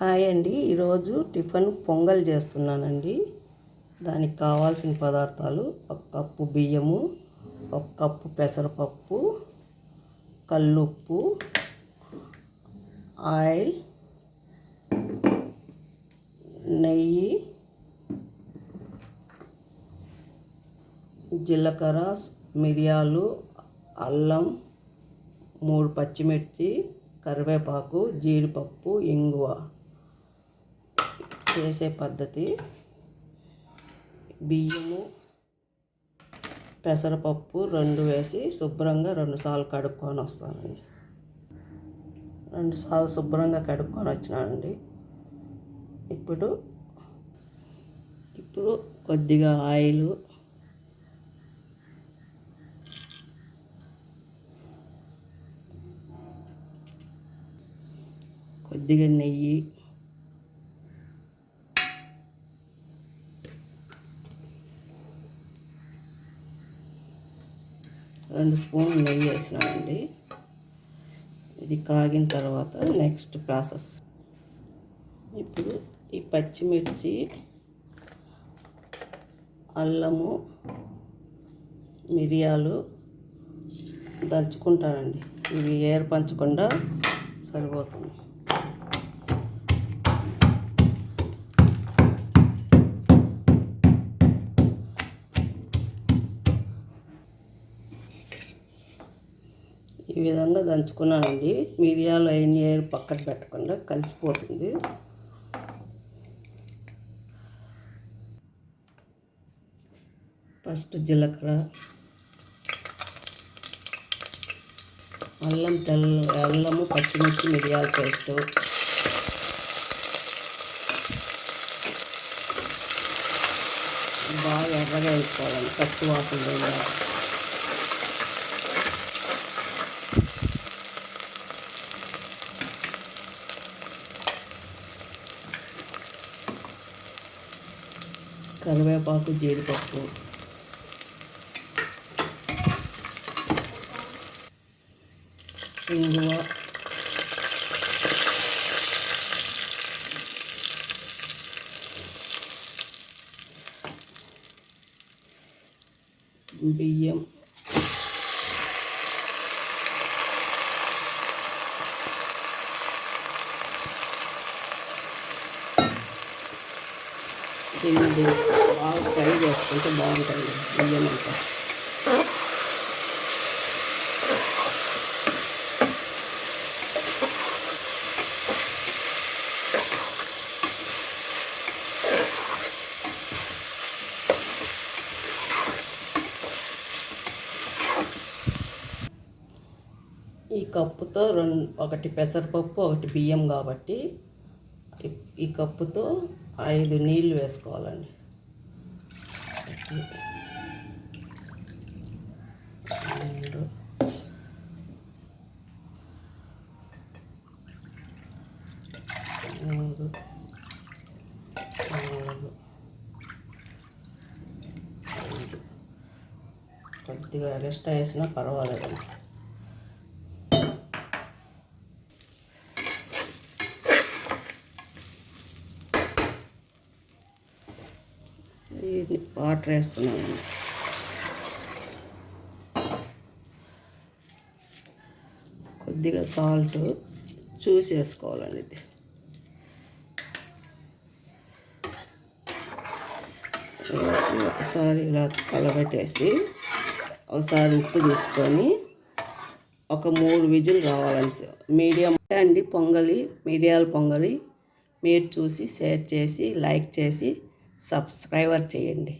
Hi అండి. ఈరోజు tiffin pongal చేస్తున్నానండి. దానికి కావాల్సిన పదార్థాలు ఒక కప్పు బియ్యము ఒక కప్పు పెసరపప్పు కల్లుప్పు ఆయిల్ నెయ్యి జీలకర్ర మిరియాలు అల్లం మూడు పచ్చిమిర్చి కరివేపాకు జీడిపప్పు ఇంగువ. చేసే పద్ధతి బియ్యము పెసరపప్పు రెండు వేసి శుభ్రంగా రెండు సార్లు కడుక్కొని వస్తానండి. రెండు సార్లు శుభ్రంగా కడుక్కొని వచ్చినానండి. ఇప్పుడు ఇప్పుడు కొద్దిగా ఆయిల్ కొద్దిగా నెయ్యి రెండు స్పూన్లు నెయ్యి వేసినామండి. ఇది కాగిన తర్వాత నెక్స్ట్ ప్రాసెస్. ఇప్పుడు ఈ పచ్చిమిర్చి అల్లము మిరియాలు దంచుకుంటానండి. ఇవి ఏర్పంచకుండా సరిపోతుంది. ఈ విధంగా దంచుకున్నానండి. మిరియాలు అయిన ఏరు పక్కన పెట్టకుండా కలిసిపోతుంది. ఫస్ట్ జీలకర్ర అల్లం తెల్ల అల్లము పచ్చిమిర్చి మిరియాల పేస్ట్ బాగా ఎర్రగా వేసుకోవాలి. పచ్చి వాసన కరివేపాకు జీడిపప్పు ఇంగువ బియ్యం దీన్ని బాగా ఫ్రై చేసుకుంటే బాగుంటుంది. బియ్యం అంతా ఈ కప్పుతో రెండు ఒకటి పెసరపప్పు ఒకటి బియ్యం కాబట్టి ఈ- ఈ కప్పుతో ఐదు నీళ్ళు వేసుకోవాలండి. రెండు. మూడు. నాలుగు. ఐదు. కొద్దిగా ఎక్స్ట్రా వేసినా పర్వాలేదండి. ఇది వాటర్ వేస్తున్నాను కొద్దిగా సాల్ట్ చూసి వేసుకోవాలండి ఇది. వేసి ఒకసారి ఇలా కలబెట్టేసి ఒకసారి ఉప్పు తీసుకొని ఒక మూడు విజిల్ రావాలని మీడియం అండి పొంగలి మిరియాల పొంగలి. మీరు చూసి షేర్ చేసి లైక్ చేసి సబ్స్క్రైబర్ చేయండి.